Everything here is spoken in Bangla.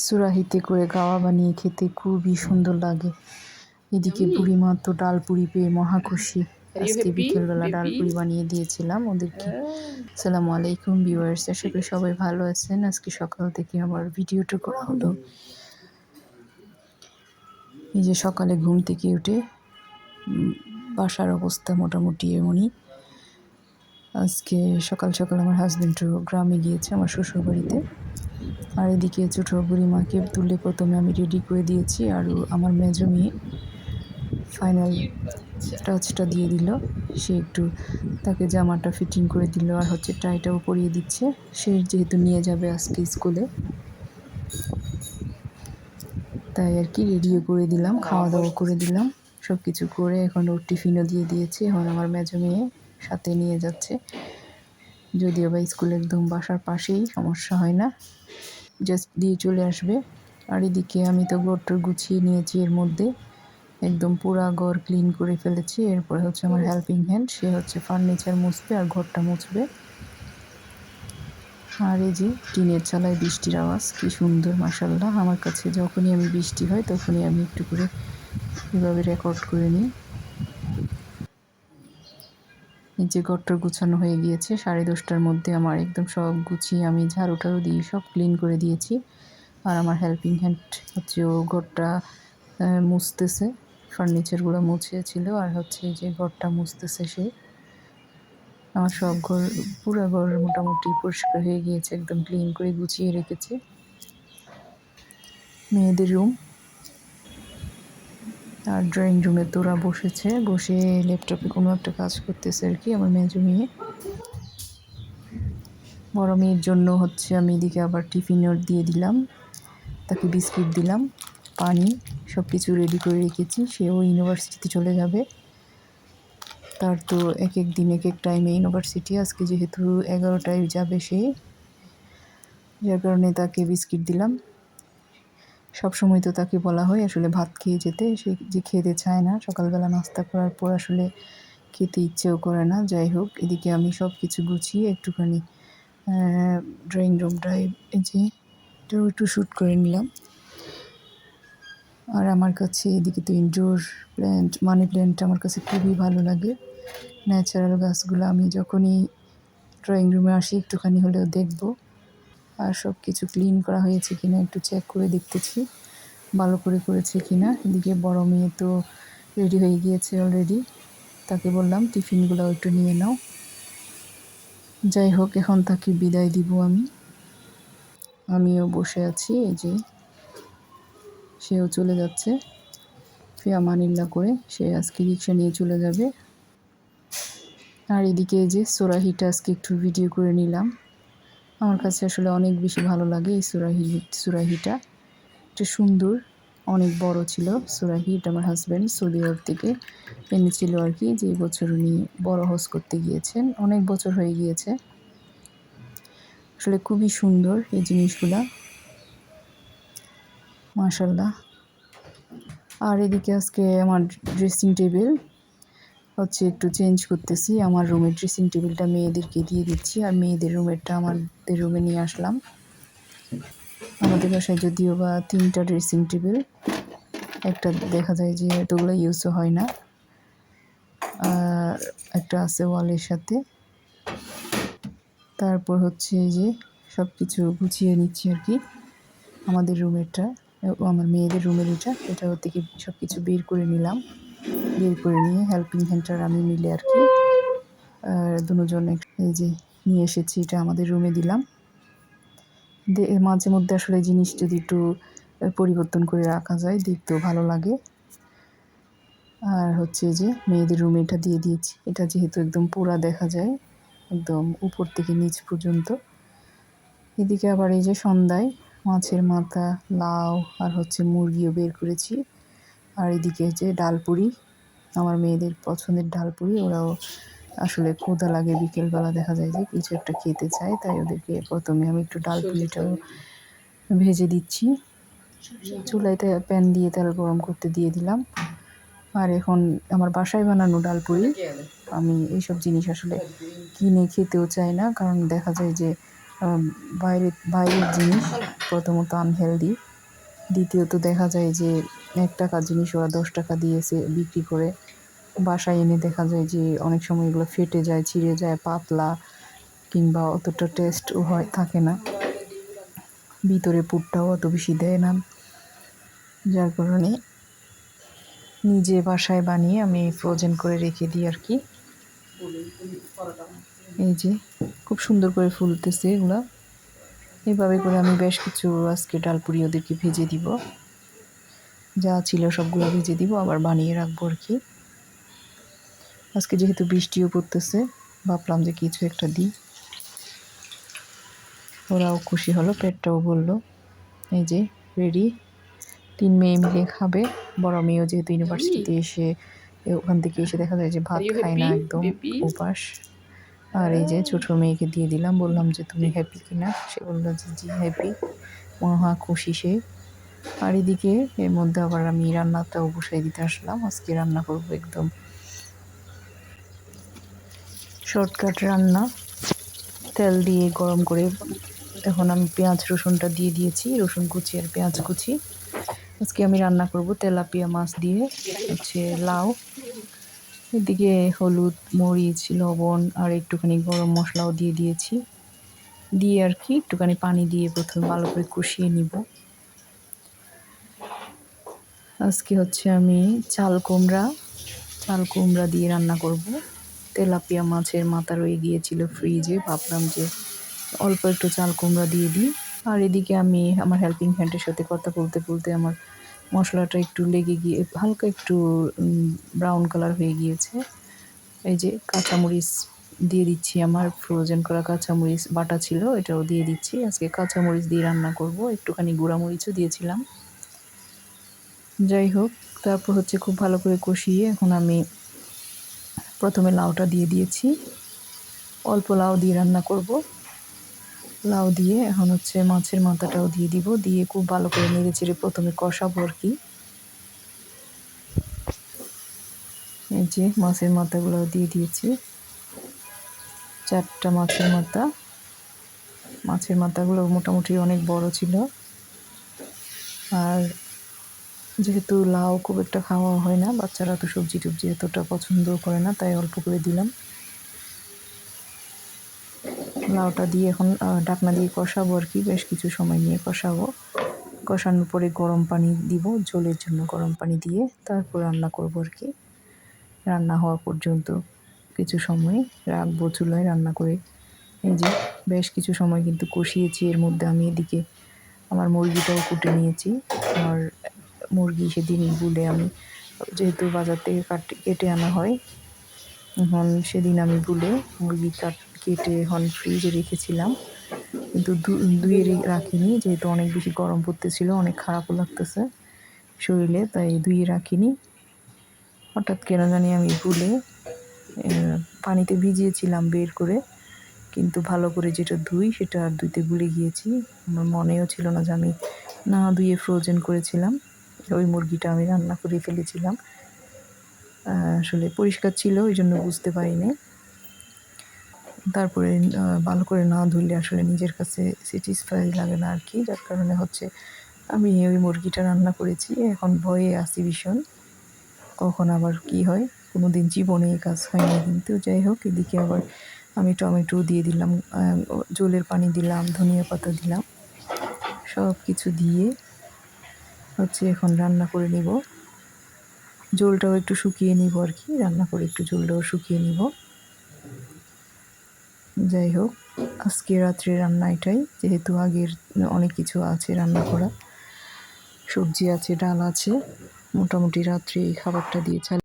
সুরাহিতে করে গাওয়া বানিয়ে খেতে খুবই সুন্দর লাগে। এদিকে বুড়িমা তো ডাল পুরি পেয়ে মহা খুশি। আজকে বিকেলবেলা ডাল পুরি বানিয়ে দিয়েছিলাম ওদেরকে। সালামু আলাইকুম ভিউয়ার্স আশা করি সবাই ভালো আছেন। আজকে সকাল থেকে আমার ভিডিওটা করা হলো। এই যে সকালে ঘুম থেকে উঠে বাসার অবস্থা মোটামুটি এমনই। আজকে সকাল সকাল আমার হাজব্যান্ডও গ্রামে গিয়েছে আমার শ্বশুর বাড়িতে আর এদিকে ছোটো বুড়িমাকে তুলে প্রথমে আমি রেডি করে দিয়েছি আর আমার মেজো মেয়ে ফাইনাল টাচটা দিয়ে দিল। সে একটু তাকে জামাটা ফিটিং করে দিল আর হচ্ছে টাইটাও পরিয়ে দিচ্ছে। সে যেহেতু নিয়ে যাবে আজকে স্কুলে তাই আর কি রেডিও করে দিলাম খাওয়া দাওয়া করে দিলাম সব কিছু করে এখন ওর টিফিনও দিয়ে দিয়েছি। এখন আমার মেজো মেয়ে সাথে নিয়ে যাচ্ছে। যদিও বা স্কুল একদম বাসার পাশেই, সমস্যা হয় না। জাস্ট দিয়ে চলে আসবে। আর এদিকে আমি তো ঘরটর গুছিয়ে নিয়েছি এর মধ্যে। একদম পুরা ঘর ক্লিন করে ফেলেছি। এরপরে হচ্ছে আমার হেল্পিং হ্যান্ড সে হচ্ছে ফার্নিচার মুছবে আর ঘরটা মুছবে। আর এই যে টিনের চালায় বৃষ্টির আওয়াজ, কি সুন্দর মাসাল্লাহ আমার কাছে যখনই আমি বৃষ্টি হয়, তখনই আমি একটু করে এভাবে রেকর্ড করে নিই এই যে ঘরটা গুছানো হয়ে গিয়েছে, সাড়ে দশটার মধ্যে আমার একদম সব গুছিয়ে আমি ঝাড়ু টাড়ু দিয়ে সব ক্লিন করে দিয়েছি। আর আমার হেল্পিং হ্যান্ড হচ্ছে ও ঘরটা মুছতেছে ফার্নিচারগুলো মুছিয়েছিল আর হচ্ছে যে ঘরটা মুছতেছে সে। আমার সব ঘর, পুরো ঘর মোটামুটি পরিষ্কার হয়ে গিয়েছে, একদম ক্লিন করে গুছিয়ে রেখেছে। মেয়েদের রুম আর ড্রয়িং রুমে তোরা বসেছে, বসে ল্যাপটপে কোনো একটা কাজ করতেছে আর কি আমার মেজো মেয়ে। বড় মেয়ের জন্য হচ্ছে আমি এদিকে আবার টিফিনও দিয়ে দিলাম, তাকে বিস্কিট দিলাম, পানি সব কিছু রেডি করে রেখেছি, সেও ইউনিভার্সিটিতে চলে যাবে। তার তো এক এক দিন এক এক টাইমে ইউনিভার্সিটি, আজকে যেহেতু এগারোটায় যাবে সে, যার কারণে তাকে বিস্কিট দিলাম। সব সময় তো তাকে বলা হয়, আসলে ভাত খেয়ে যেতে। সে যে খেতে চায় না, সকালবেলা নাস্তা করার পর আসলে খেতে ইচ্ছেও করে না। যাই হোক, এদিকে আমি সব কিছু গুছিয়ে একটুখানি ড্রয়িং রুমটায় যে একটু শ্যুট করে নিলাম। আর আমার কাছে এদিকে তো ইনডোর প্ল্যান্ট মানি প্ল্যান্ট আমার কাছে খুবই ভালো লাগে। ন্যাচারাল গাছগুলো আমি যখনই ড্রয়িং রুমে আসি, একটুখানি হলেও দেখব। আর সব কিছু ক্লিন করা হয়েছে কিনা একটু চেক করে দেখতেছি, ভালো করে করেছে কিনা। এদিকে বড় মেয়ে তো রেডি হয়ে গিয়েছে অলরেডি তাকে বললাম টিফিনগুলো একটু নিয়ে নাও। যাই হোক, এখন তাকে বিদায় দিব আমি। আমিও বসে আছি, এই যে সেও চলে যাচ্ছে। ফিয়া মানিল্লা করে সে আজকে রিক্সা নিয়ে চলে যাবে। আর এদিকে এই যে সোরাহিটা আজকে একটু ভিডিও করে নিলাম। আমার কাছে আসলে অনেক বেশি ভালো লাগে এই সুরাহি, সুরাহিটা। এটা সুন্দর, অনেক বড় ছিল সুরাহি, এটা আমার হাজব্যান্ড সৌদি আরব থেকে এনেছিল আর কি, যে বছর উনি বড় হজ করতে গিয়েছেন, অনেক বছর হয়ে গিয়েছে। আসলে খুবই সুন্দর এই জিনিসগুলা। মাশাল্লাহ আর এদিকে আজকে আমার ড্রেসিং টেবিল হচ্ছে একটু চেঞ্জ করতেছি। আমার রুমের ড্রেসিং টেবিলটা মেয়েদেরকে দিয়ে দিচ্ছি আর মেয়েদের রুমেরটা আমাদের রুমে নিয়ে আসলাম। আমাদের বাসায় যদিও বা তিনটা ড্রেসিং টেবিল একটা দেখা যায় যে এতগুলো ইউজও হয় না। আর একটা আছে ওয়ালের সাথে। তারপর হচ্ছে যে সব কিছু গুছিয়ে নিচ্ছি আর কি আমাদের রুমেরটা আমার মেয়েদের রুমের এটা এটা থেকে সব কিছু বের করে নিলাম। বের করে নিয়ে হেল্পিং হ্যান্ডটার আমি মিলে আর কি দুজন এই যে নিয়ে এসেছি, এটা আমাদের রুমে দিলাম। মাঝে মধ্যে আসলে জিনিস যদি একটু পরিবর্তন করে রাখা যায়, দেখতেও ভালো লাগে। আর হচ্ছে যে মেয়েদের রুমে এটা দিয়ে দিয়েছি। এটা যেহেতু একদম পুরা দেখা যায়, একদম উপর থেকে নিচ পর্যন্ত। এদিকে আবার এই যে সন্ধ্যায় মাছের মাথা, লাউ আর হচ্ছে মুরগিও বের করেছি। আর এদিকে যে ডালপুরি আমার মেয়েদের পছন্দের ডাল ডালপুরি ওরাও আসলে কোদা লাগে বিকেলবেলা দেখা যায় যে কিছু একটা খেতে চায় তাই ওদেরকে প্রথমে আমি একটু ডাল ডালপুরিটাও ভেজে দিচ্ছি। চুলাইতে প্যান দিয়ে তেল গরম করতে দিয়ে দিলাম। আর এখন আমার বাসায় বানানো ডাল ডালপুরি আমি এইসব জিনিস আসলে কিনে খেতেও চাই না কারণ দেখা যায় যে আম, বাইরে বাইরের জিনিস প্রথমত আনহেলদি দ্বিতীয়ত দেখা যায় যে এক টাকার জিনিস ওরা দশ টাকা দিয়েছে বিক্রি করে। বাসায় এনে দেখা যায় যে অনেক সময় এগুলো ফেটে যায়, ছিঁড়ে যায়, পাতলা কিংবা অতটা টেস্টও হয়, থাকে না। ভিতরে পুরটাও অত বেশি দেয় না। যার কারণে নিজে বাসায় বানিয়ে আমি ফ্রোজেন করে রেখে দিই আর কি। এই যে, খুব সুন্দর করে ফুলতেছে এগুলা। এইভাবে করে আমি বেশ কিছু আজকে ডালপুরি ওদেরকে ভেজে দিব। যা ছিল সবগুলো ভেজে দিব আবার বানিয়ে রাখব আর কি। আজকে যেহেতু বৃষ্টিও পড়তেছে ভাবলাম যে কিছু একটা দিই। ওরাও খুশি হলো পেটটাও বলল এই যে রেডি তিন মেয়ে মিলে খাবে। বড় মেয়েও যেহেতু ইউনিভার্সিটিতে এসে ওখান থেকে এসে দেখা যায় যে ভাত খায় না একদম? উপাস। আর এই যে ছোট মেয়েকে দিয়ে দিলাম, বললাম যে, তুমি হ্যাপি কিনা? সে বলল যে, জি হ্যাপি মহা খুশি সে। আর এদিকে, এর মধ্যে আবার আমি রান্নাটাও বসাই দিতে আসলাম। আজকে রান্না করব একদম শর্টকাট রান্না। তেল দিয়ে গরম করে এখন আমি পেঁয়াজ, রসুনটা দিয়ে দিয়েছি, রসুন কুচি আর পেঁয়াজ কুচি। আজকে আমি রান্না করব তেলাপিয়া মাছ দিয়ে, হচ্ছে লাউ। এদিকে হলুদ, মরিচ, লবণ আর একটুখানি গরম মশলাও দিয়ে দিয়েছি। দিয়ে আর কি একটুখানি পানি দিয়ে প্রথমে ভালো করে কষিয়ে নিব। আজকে হচ্ছে আমি চাল কুমড়া চাল কুমড়া দিয়ে রান্না করব। তেলাপিয়া মাছের মাথা রয়ে গিয়েছিল ফ্রিজে, ভাবলাম যে অল্প একটু চাল কুমড়া দিয়ে দিই। আর এদিকে আমি আমার হেল্পিং হ্যান্ডের সাথে কথা বলতে বলতে আমার মশলাটা একটু লেগে গিয়ে, হালকা একটু ব্রাউন কালার হয়ে গিয়েছে। এই যে কাঁচামরিচ দিয়ে দিচ্ছি আমার ফ্রোজেন করা কাঁচামরিচ বাটা ছিল, এটাও দিয়ে দিচ্ছি। আজকে কাঁচামরিচ দিয়ে রান্না করব, একটুখানি গুঁড়ামরিচও দিয়েছিলাম। যাই হোক, তারপর হচ্ছে খুব ভালো করে কষিয়ে এখন আমি প্রথমে লাউটা দিয়ে দিয়েছি। অল্প লাউ দিয়ে রান্না করব। লাউ দিয়ে এখন হচ্ছে মাছের মাথাটাও দিয়ে দিব। দিয়ে খুব ভালো করে নেড়ে চেড়ে প্রথমে কষাবো আর কি। এই যে মাছের মাথাগুলো দিয়ে দিয়েছি। চারটা মাছের মাথা। মাছের মাথাগুলো মোটামুটি অনেক বড় ছিল। আর যেহেতু লাউ খুব একটা খাওয়া হয় না, বাচ্চারা তো সবজি টবজি এতটা পছন্দও করে না, তাই অল্প করে দিলাম। লাউটা দিয়ে এখন ডাকনা দিয়ে কষাবো আর কি। বেশ কিছু সময় নিয়ে কষাবো। কষানোর পরে গরম পানি দিব, জলের জন্য গরম পানি দিয়ে তারপর রান্না করব আর কি। রান্না হওয়া পর্যন্ত কিছু সময় রাখব চুলায় রান্না করে। এই যে বেশ কিছু সময় কিন্তু কষিয়েছি, এর মধ্যে আমি এদিকে আমার মুরগিটাও কুটে নিয়েছি। আর মুরগি সেদিন বুলে আমি, যেহেতু বাজার থেকে কাটে, কেটে আনা হয়, এখন সেদিন আমি বুলে মুরগি কাট কেটে এখন ফ্রিজে রেখেছিলাম। কিন্তু ধুয়ে রাখিনি, যেহেতু অনেক বেশি গরম পড়তেছিল, অনেক খারাপও লাগতেছে শরীরে, তাই ধুয়ে রাখিনি। হঠাৎ কেন জানি আমি ভুলে পানিতে ভিজিয়েছিলাম বের করে। কিন্তু ভালো করে যেটা ধুই, সেটা আর ধুইতে ভুলে গিয়েছি। আমার মনেও ছিল না যে আমি না ধুয়ে ফ্রোজেন করেছিলাম। ওই মুরগিটা আমি রান্না করে ফেলেছিলাম। আসলে পরিষ্কার ছিল, ওই জন্য বুঝতে পারিনি। তারপরে ভালো করে না ধুলে আসলে নিজের কাছে স্যাটিসফাই লাগে না আর কি যার কারণে হচ্ছে আমি ওই মুরগিটা রান্না করেছি, এখন ভয়ে আছি ভীষণ। কখন আবার কি হয় কোনো দিন জীবনে এই কাজ হয় না, কিন্তু যাই হোক, এদিকে আবার আমি টমেটো দিয়ে দিলাম জলের পানি দিলাম, ধনিয়া পাতা দিলাম সব কিছু দিয়ে হচ্ছে এখন রান্না করে নিব। জলটাও একটু শুকিয়ে নিব আর কি রান্না করে একটু জলটাও শুকিয়ে নিব। যাই হোক আজকে রাত্রে রান্না এটাই যেহেতু আগের অনেক কিছু আছে রান্না করা। সবজি আছে, ডাল আছে। মোটামুটি রাত্রে এই খাবারটা দিয়ে